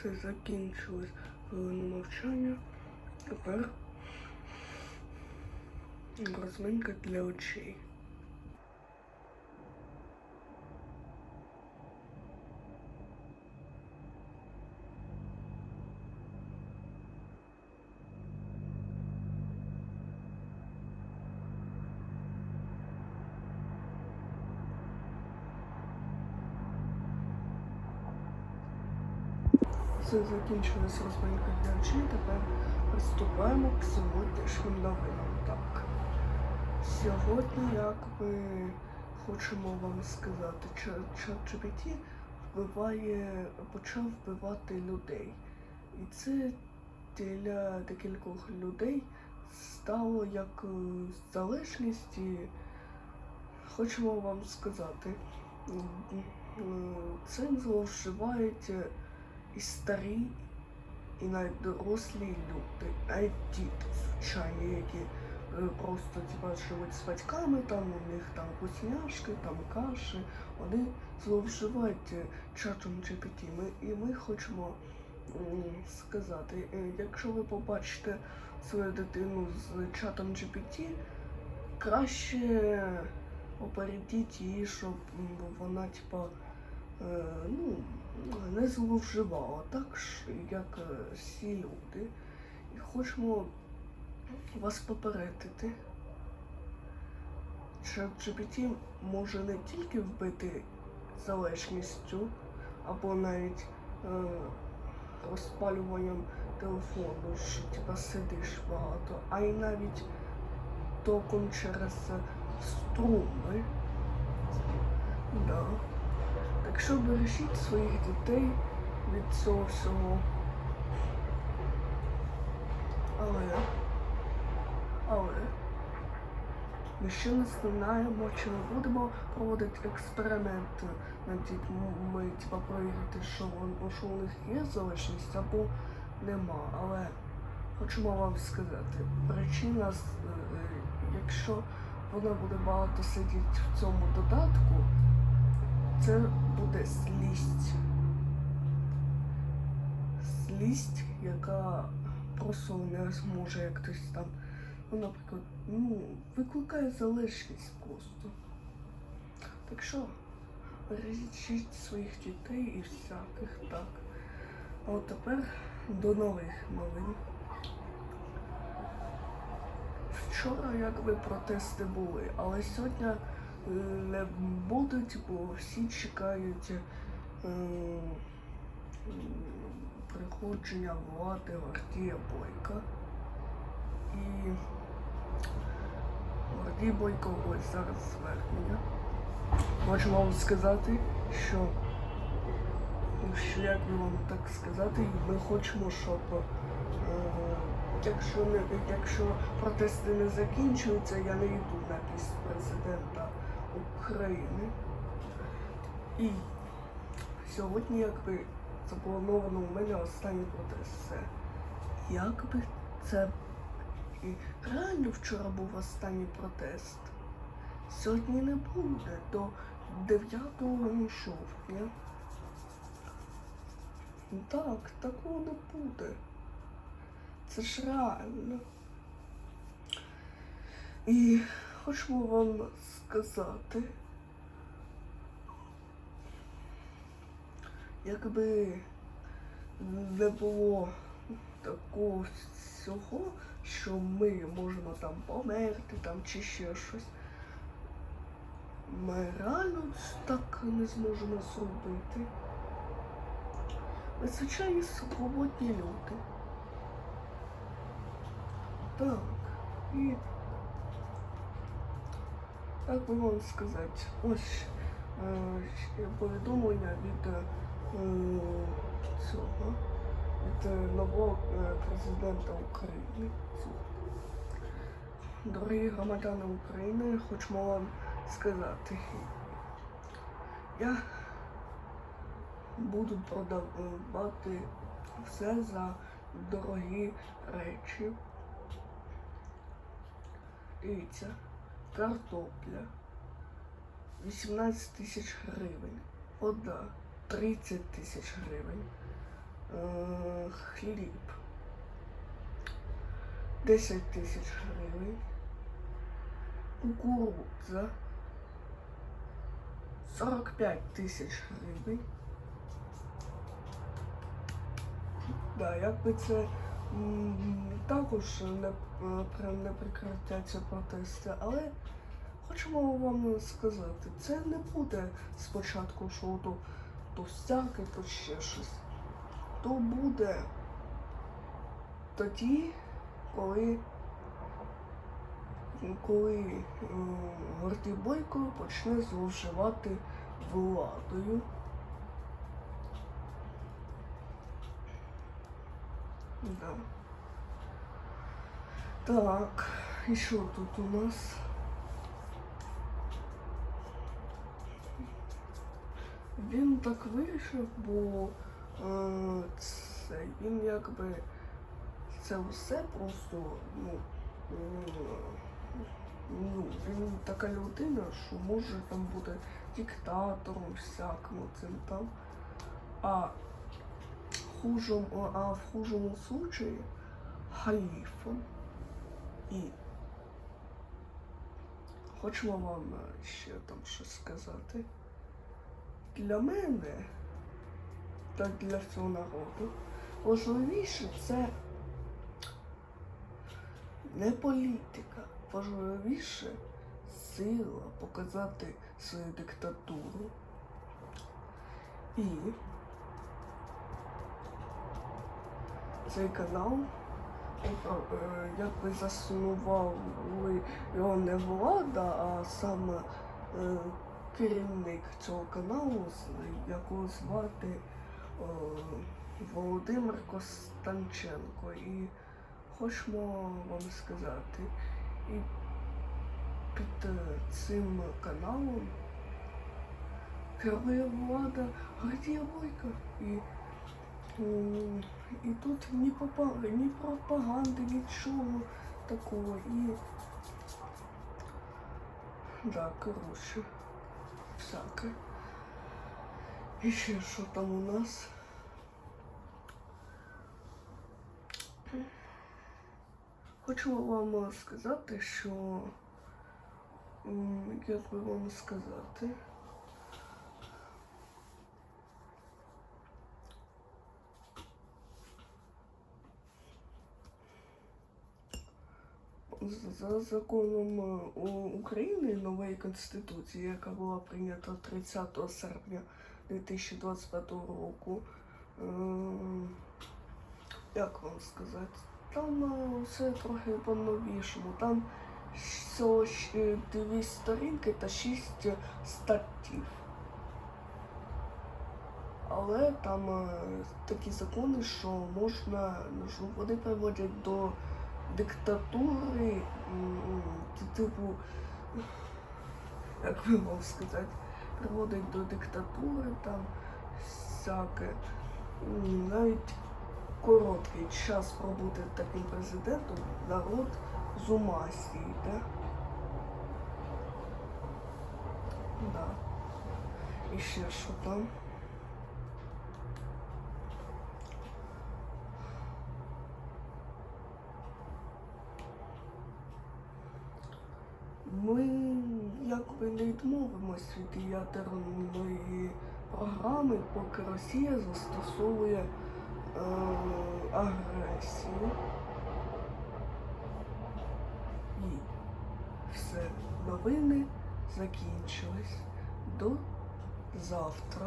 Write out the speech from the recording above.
Все закінчилось хвилину мовчання. Тепер розминка для очей. Все для очей. Тепер приступаємо к сьогоднішнім новинам. Так. Сьогодні, як ми хочемо вам сказати, ChatGPT вбиває, почав вбивати людей. І це для декількох людей стало як е, залежність хочемо вам сказати, м, цим зловживають е, і старі, і навіть дорослі люди, навіть діти звичайні, які е, просто типа, живуть з батьками, там у них там вкусняшки, там каші, вони зловживають е, чатом GPT. Ми, і ми хочемо сказати, е, якщо ви побачите свою дитину з чатом GPT, краще опередіть її, щоб вона, типа, ну, не зловживала так, як е, всі люди. І хочемо вас попередити. що GPT може не тільки вбити залежністю або навіть е, розпалюванням телефону, що типа сидиш багато, а й навіть током через струми. Да. Так що бережіть своїх дітей від цього всього. Але, але ми ще не знаємо, чи ми будемо проводити експеримент над дітьми, типа перевірити, що, що у них є залежність або нема. Але хочемо вам сказати, причина, е, якщо вона буде багато сидіти в цьому додатку, це буде злість. Злість, яка просто не зможе як хтось там, ну, наприклад, ну, викликає залежність просто. Так що, бережіть своїх дітей і всяких так. А от тепер до нових новин. Вчора якби протести були, але сьогодні не будуть, бо всі чекають е, приходження влади Гордія Бойка. І Гордій Бойко ось зараз звернення. Хочу вам сказати, що, що як би вам так сказати, ми хочемо, щоб е, якщо не якщо протести не закінчуються, я не йду на піст президента України. І сьогодні, якби заплановано у мене останній протест. Якби це і реально вчора був останній протест. Сьогодні не буде до 9 жовтня. Так, такого не буде. Це ж реально. І хочемо вам сказати, якби не було такого всього, що ми можемо там померти там чи ще щось. Ми реально так не зможемо зробити. Ми звичайні свободні люди. Так. І як би вам сказати, ось е, повідомлення від е, цього, від е, нового президента України. Дорогі громадяни України, хочемо вам сказати, я буду продавати все за дорогі речі. Дивіться, картопля 18 тисяч гривень, вода 30 тисяч гривень, е, хліб 10 тисяч гривень, кукурудза 45 тисяч гривень. Да, якби це м, також не, е, не прикриття протести, але хочемо вам сказати, це не буде спочатку, що то, то всяке, то ще щось. То буде тоді, коли, коли е, Гордій Бойко почне зловживати владою. Да. Так, і що тут у нас? Він так вирішив, бо е, це він якби це все просто, ну, ну, він така людина, що може там бути диктатором всякому цим там. А хужому, а в хужому случаї халіфом. І хочемо вам е, ще там щось сказати. Для мене та для всього народу важливіше це не політика, важливіше сила показати свою диктатуру. І цей канал е, якби заснували його не влада, а саме е, керівник цього каналу, якого звати е, Володимир Костанченко. І хочемо вам сказати, і під цим каналом керує влада Гордія Бойко. І І тут ні, попа... ні пропаганди, нічого такого. І. Да, коротше, всяке. І ще що там у нас? Хочу вам сказати, що як би вам сказати. За законом е, України нової конституції, яка була прийнята 30 серпня 2025 року, е, як вам сказати, там е, все трохи по-новішому. Там всього дві сторінки та шість статтів. Але там такі закони, що можна, ну, що вони приводять до диктатури, типу, як би вам сказати, приводить до диктатури там всяке. Навіть короткий час пробути таким президентом, народ з ума сійде. Да. І ще що там? Ми якби не відмовимось від ядерної програми, поки Росія застосовує е, агресію. І все, новини закінчились. До завтра.